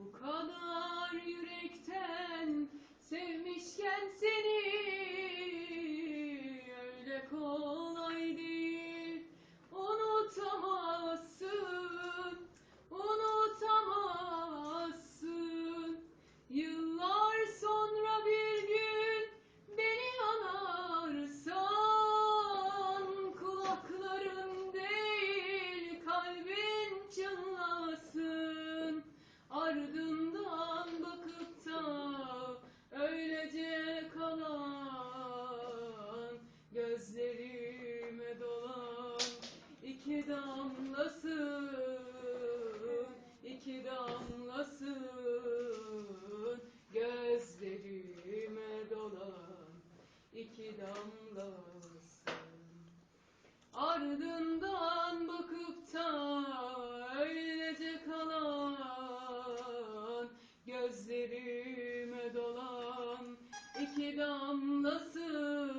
Bu kadar yürekten sevmişken seni iki damlasın. Ardından bakıp da öylece kalan Gözlerime dolan iki damlasın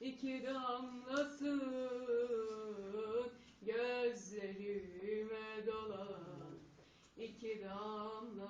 iki damlasın Gözlerime dolan iki damlasın.